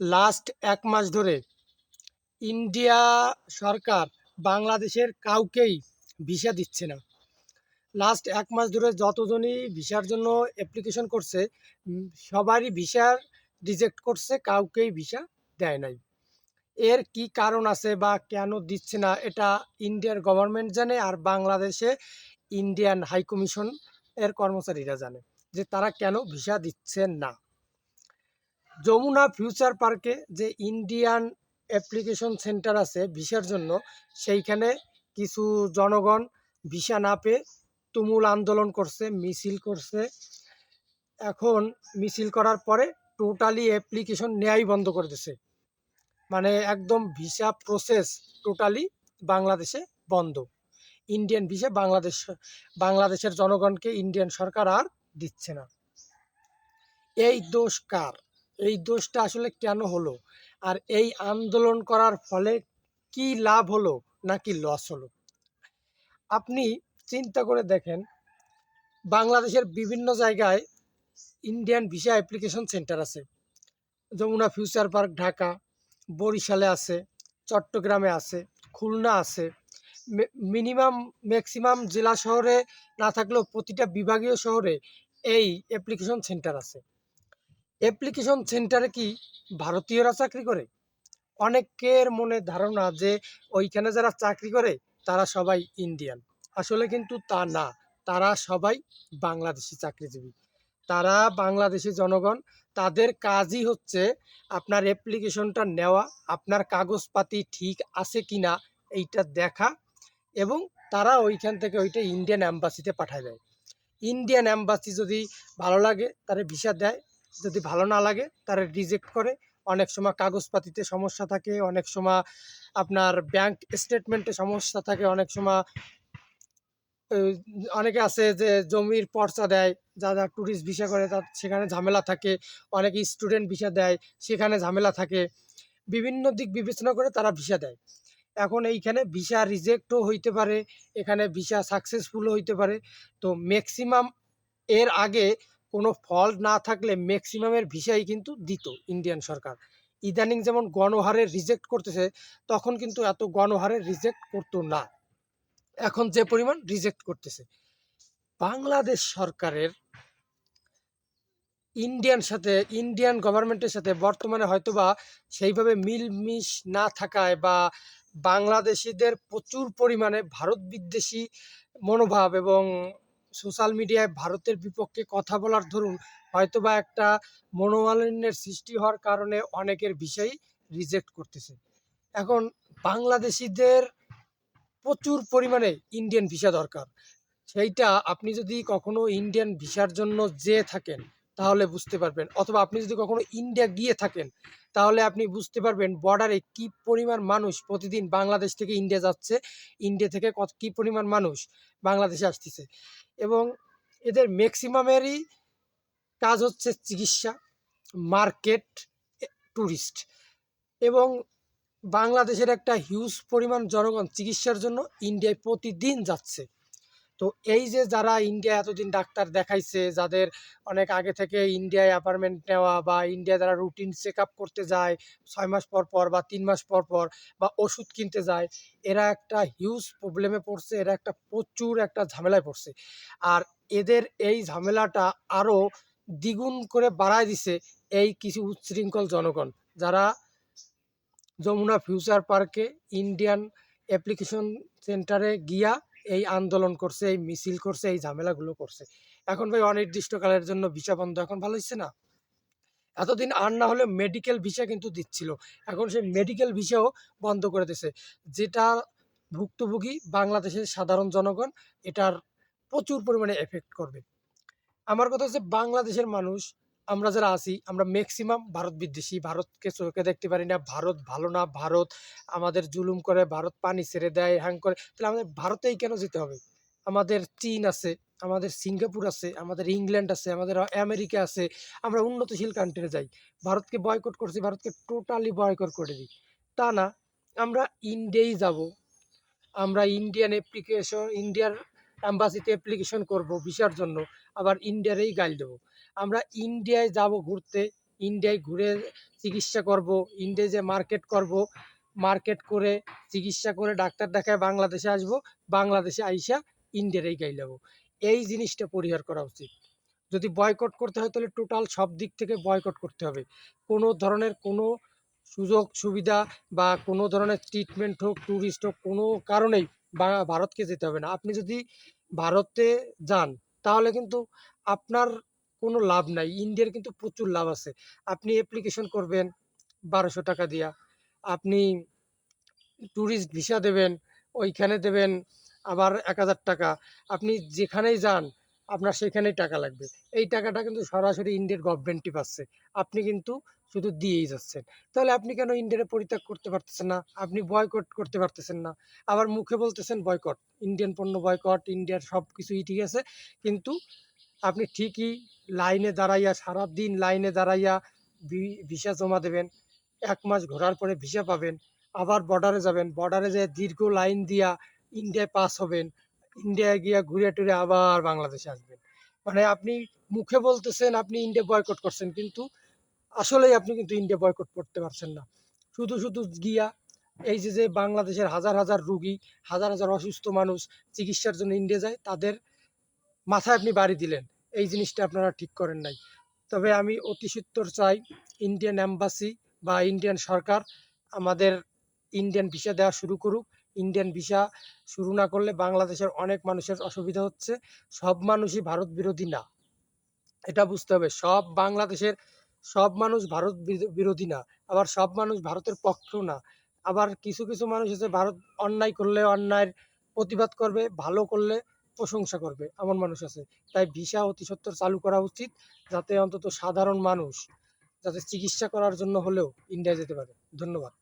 Last এক মাস ধরে। India সরকার বাংলাদেশের কাউকেই ভিসা দিচ্ছে না। লাস্ট এক মাস ধরে যতজনই ভিসার জন্য অ্যাপ্লিকেশন করছে সবারই ভিসার রিজেক্ট করছে, কাউকেই ভিসা দেয় নাই। এর কি কারণ আছে বা কেন দিচ্ছে না, এটা ইন্ডিয়ার গভর্নমেন্ট জানে আর বাংলাদেশে ইন্ডিয়ান হাইকমিশন এর কর্মচারীরা জানে যে তারা কেন ভিসা দিচ্ছে না। যমুনা ফিউচার পার্কে যে ইন্ডিয়ান অ্যাপ্লিকেশন সেন্টার আছে ভিসার জন্য, সেইখানে কিছু জনগণ ভিসা না পেয়ে তুমুল আন্দোলন করছে, মিছিল করছে। এখন মিছিল করার পরে টোটালি অ্যাপ্লিকেশন নেয়াই বন্ধ করে দিছে। মানে একদম ভিসা প্রসেস টোটালি বাংলাদেশে বন্ধ। ইন্ডিয়ান ভিসা বাংলাদেশ, বাংলাদেশের জনগণকে ইন্ডিয়ান সরকার আর দিচ্ছে না। এই দোষ কার? এই দোষটা আসলে কেন হলো? আর এই আন্দোলন করার ফলে কি লাভ হলো নাকি লস হলো? আপনি চিন্তা করে দেখেন, বাংলাদেশের বিভিন্ন জায়গায় ইন্ডিয়ান ভিসা অ্যাপ্লিকেশন সেন্টার আছে। যমুনা ফিউচার পার্ক ঢাকা, বরিশালে আছে, চট্টগ্রামে আছে, খুলনা আছে। মিনিমাম ম্যাক্সিমাম জেলা শহরে না থাকলেও প্রতিটা বিভাগীয় শহরে এই অ্যাপ্লিকেশন সেন্টার আছে। অ্যাপ্লিকেশন সেন্টারে কি ভারতীয়রা চাকরি করে? অনেকের মনে ধারণা যে ওইখানে যারা চাকরি করে, তারা সবাই ইন্ডিয়ান আসলে কিন্তু তা না। তারা সবাই বাংলাদেশি চাকরিজীবী। তারা বাংলাদেশি জনগণ। তাদের কাজই হচ্ছে আপনার অ্যাপ্লিকেশনটা নেওয়া, আপনার কাগজপাতি ঠিক আছে কি না এইটা দেখা এবং তারা ওইখান থেকে ওইটা ইন্ডিয়ান অ্যাম্বাসিতে পাঠায় দেয়। ইন্ডিয়ান অ্যাম্বাসি যদি ভালো লাগে, তারা ভিসা দেয়। যদি ভালো না লাগে, তারা রিজেক্ট করে। অনেক সময় কাগজপাতিতে সমস্যা থাকে, অনেক সময় আপনার ব্যাংক স্টেটমেন্টে সমস্যা থাকে, অনেক সময় অনেকে আছে যে জমির পর্চা দেয় যারা ট্যুরিস্ট ভিসা করে, তার সেখানে ঝামেলা থাকে। অনেকে স্টুডেন্ট ভিসা দেয়, সেখানে ঝামেলা থাকে। বিভিন্ন দিক বিবেচনা করে তারা ভিসা দেয়। এখন এইখানে ভিসা রিজেক্টও হইতে পারে, এখানে ভিসা সাকসেসফুলও হইতে পারে। তো ম্যাক্সিমাম এর আগে কোনো ফল্ট না থাকলে ম্যাক্সিমামের ভিসাই কিন্তু দিত ইন্ডিয়ান সরকার। ইদানিং যেমন গণহারে রিজেক্ট করতেছে, তখন কিন্তু এত গণহারে রিজেক্ট করতো না। এখন যে পরিমাণ রিজেক্ট করতেছে। বাংলাদেশ সরকারের ইন্ডিয়ান সাথে ইন্ডিয়ান গভর্নমেন্টের সাথে বর্তমানে হয়তোবা সেইভাবে মিলমিশ না থাকায় বা বাংলাদেশিদের প্রচুর পরিমাণে ভারত বিদ্বেষী মনোভাব এবং সোশ্যাল মিডিয়ায় ভারতের বিপক্ষে কথা বলার ধরুন, হয়তোবা একটা মনোমালিন্যের সৃষ্টি হওয়ার কারণে অনেকের বিষয় রিজেক্ট করতেছে। এখন বাংলাদেশিদের প্রচুর পরিমাণে ইন্ডিয়ান ভিসা দরকার। সেইটা আপনি যদি কখনো ইন্ডিয়ান ভিসার জন্য যেয়ে থাকেন তাহলে বুঝতে পারবেন। অথবা আপনি যদি কখনো ইন্ডিয়া গিয়ে থাকেন, তাহলে আপনি বুঝতে পারবেন বর্ডারে কি পরিমাণ মানুষ প্রতিদিন বাংলাদেশ থেকে ইন্ডিয়া যাচ্ছে ইন্ডিয়া থেকে কত, কী পরিমাণ মানুষ বাংলাদেশে আসতেছে। এবং এদের ম্যাক্সিমামেরই কাজ হচ্ছে চিকিৎসা মার্কেট ট্যুরিস্ট এবং বাংলাদেশের একটা হিউজ পরিমাণ জনগণ চিকিৎসার জন্য ইন্ডিয়ায় প্রতিদিন যাচ্ছে। তো এই যে যারা ইন্ডিয়া এতদিন ডাক্তার দেখাইছে, যাদের অনেক আগে থেকে ইন্ডিয়ায় অ্যাপার্টমেন্ট নেওয়া বা ইন্ডিয়া যারা রুটিন চেক আপ করতে যায়, ছয় মাস পর পর বা তিন মাস পর পর বা ওষুধ কিনতে যায়, এরা একটা হিউজ প্রবলেমে পড়ছে, এরা একটা প্রচুর একটা ঝামেলায় পড়ছে। আর এদের এই ঝামেলাটা আরও দ্বিগুণ করে বাড়ায় দিছে এই কিছু উচ্ছৃঙ্খল জনগণ। যারা যমুনা ফিউচার পার্কে ইন্ডিয়ান অ্যাপ্লিকেশন সেন্টারে গিয়া এই আন্দোলন করছে, এই মিছিল করছে, এই ঝামেলাগুলো করছে। এখন ভাই অনির্দিষ্টকালের জন্য ভিসা বন্ধ এখন ভালো হচ্ছে না? এতদিন আর না হলে মেডিকেল ভিসা কিন্তু দিচ্ছিল। এখন সেই মেডিকেল ভিসাও বন্ধ করে দিছে। যেটা ভুক্তভোগী বাংলাদেশের সাধারণ জনগণ এটার প্রচুর পরিমাণে এফেক্ট করবে। আমার কথা হচ্ছে বাংলাদেশের মানুষ আমরা যারা আছি, আমরা ম্যাক্সিমাম ভারত বিদ্বেষী। ভারতকে চোখে দেখতে পারি না। ভারত ভালো না। ভারত আমাদের জুলুম করে, ভারত পানি ছেড়ে দেয় হ্যাং করে। তাহলে আমাদের ভারতেই কেন যেতে হবে? আমাদের চীন আছে, আমাদের সিঙ্গাপুর আছে, আমাদের ইংল্যান্ড আছে, আমাদের আমেরিকা আছে। আমরা উন্নতশীল কান্ট্রিতে যাই। ভারতকে বয়কট করছি, ভারতকে টোটালি বয়কট করে দিই। তা না, আমরা ইন্ডিয়াই যাব। আমরা ইন্ডিয়ান অ্যাপ্লিকেশন ইন্ডিয়ার অ্যাম্বাসিতে অ্যাপ্লিকেশন করব ভিসার জন্য। আবার ইন্ডিয়ারেই গাইল দেবো। আমরা ইন্ডিয়ায় যাব ঘুরতে ইন্ডিয়ায় ঘুরে চিকিৎসা করব ইন্ডিয়ায় যে মার্কেট করব মার্কেট করে চিকিৎসা করে ডাক্তার দেখায় বাংলাদেশে আসব, বাংলাদেশে আইসা ইন্ডিয়ারেই গাইলাব এই জিনিসটা পরিহার করা উচিত। যদি বয়কট করতে হয় তাহলে টোটাল সব দিক থেকে বয়কট করতে হবে। কোনো ধরনের কোনো সুযোগ, সুবিধা বা কোনো ধরনের ট্রিটমেন্ট হোক ট্যুরিস্ট হোক, কোনো কারণেই ভারতকে যেতে হবে না। আপনি যদি ভারতে যান তাহলে কিন্তু আপনার কোনো লাভ নাই। ইন্ডিয়ার কিন্তু প্রচুর লাভ আছে। আপনি অ্যাপ্লিকেশন করবেন বারোশো টাকা দিয়া। আপনি ট্যুরিস্ট ভিসা দেবেন, ওইখানে দেবেন আবার এক হাজার টাকা। আপনি যেখানেই যান, আপনার সেখানেই টাকা লাগবে। এই টাকাটা কিন্তু সরাসরি ইন্ডিয়ার গভর্নমেন্টই পাচ্ছে। আপনি কিন্তু শুধু দিয়েই যাচ্ছেন। তাহলে আপনি কেন ইন্ডিয়ারে পরিত্যাগ করতে পারতেছেন না? আপনি বয়কট করতে পারতেছেন না। আবার মুখে বলতেছেন বয়কট ইন্ডিয়ান পণ্য বয়কট ইন্ডিয়ার সব কিছুই ঠিক আছে। কিন্তু আপনি ঠিকই লাইনে দাঁড়াইয়া, সারাদিন লাইনে দাঁড়াইয়া ভিসা জমা দেবেন। এক মাস ঘোরার পরে ভিসা পাবেন। আবার বর্ডারে যাবেন। বর্ডারে যে দীর্ঘ লাইন দিয়া ইন্ডিয়ায় পাস হবেন। ইন্ডিয়ায় গিয়া ঘুরে টুরে আবার বাংলাদেশে আসবেন। মানে আপনি মুখে বলতেছেন, আপনি ইন্ডিয়া বয়কট করছেন, কিন্তু আসলেই আপনি কিন্তু ইন্ডিয়া বয়কট করতে পারছেন না। শুধু শুধু গিয়া এই যে যে বাংলাদেশের হাজার হাজার রুগী, হাজার হাজার অসুস্থ মানুষ চিকিৎসার জন্য ইন্ডিয়া যায়, তাদের মাথায় আপনি বাড়ি দিলেন। এই জিনিসটা আপনারা ঠিক করেন নাই। তবে আমি অতি সত্বর চাই ইন্ডিয়ান অ্যাম্বাসি বা ইন্ডিয়ান সরকার আমাদের ইন্ডিয়ান ভিসা দেওয়া শুরু করুক। ইন্ডিয়ান ভিসা শুরু না করলে বাংলাদেশের অনেক মানুষের অসুবিধা হচ্ছে। সব মানুষই ভারত বিরোধী না। এটা বুঝতে হবে। সব বাংলাদেশের সব মানুষ ভারত বিরো- বিরোধী না। আবার সব মানুষ ভারতের পক্ষেও না। আবার কিছু কিছু মানুষ আছে ভারত অন্যায় করলে অন্যায়ের প্রতিবাদ করবে, ভালো করলে প্রশংসা করবে, এমন মানুষ আছে। তাই ভিসা অতি সত্বর চালু করা উচিত যাতে অন্তত সাধারণ মানুষ যাতে চিকিৎসা করার জন্য হলেও ইন্ডিয়া যেতে পারে। ধন্যবাদ।